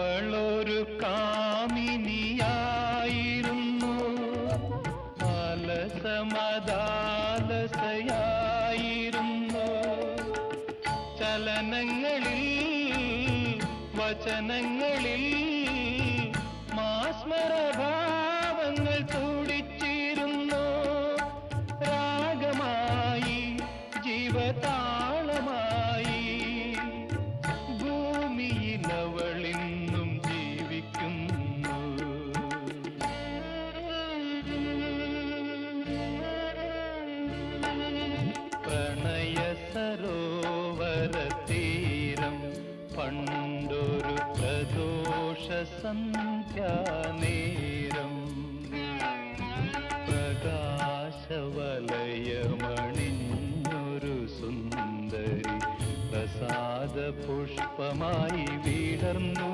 അവളൊരു കാമിനിയായിരുന്നു. അലസമദാലസയായിരുന്നു ചലനങ്ങളിൽ വചനങ്ങളിൽ മാസ്മരഭാവങ്ങൾ തുടിച്ചിരുന്നു. രാഗമായി ജീവതാളമായി സന്ധ്യാനേരം പ്രകാശവലയമണിഞ്ഞൊരു സുന്ദരി പ്രസാദ പുഷ്പമായി വിടർന്നു.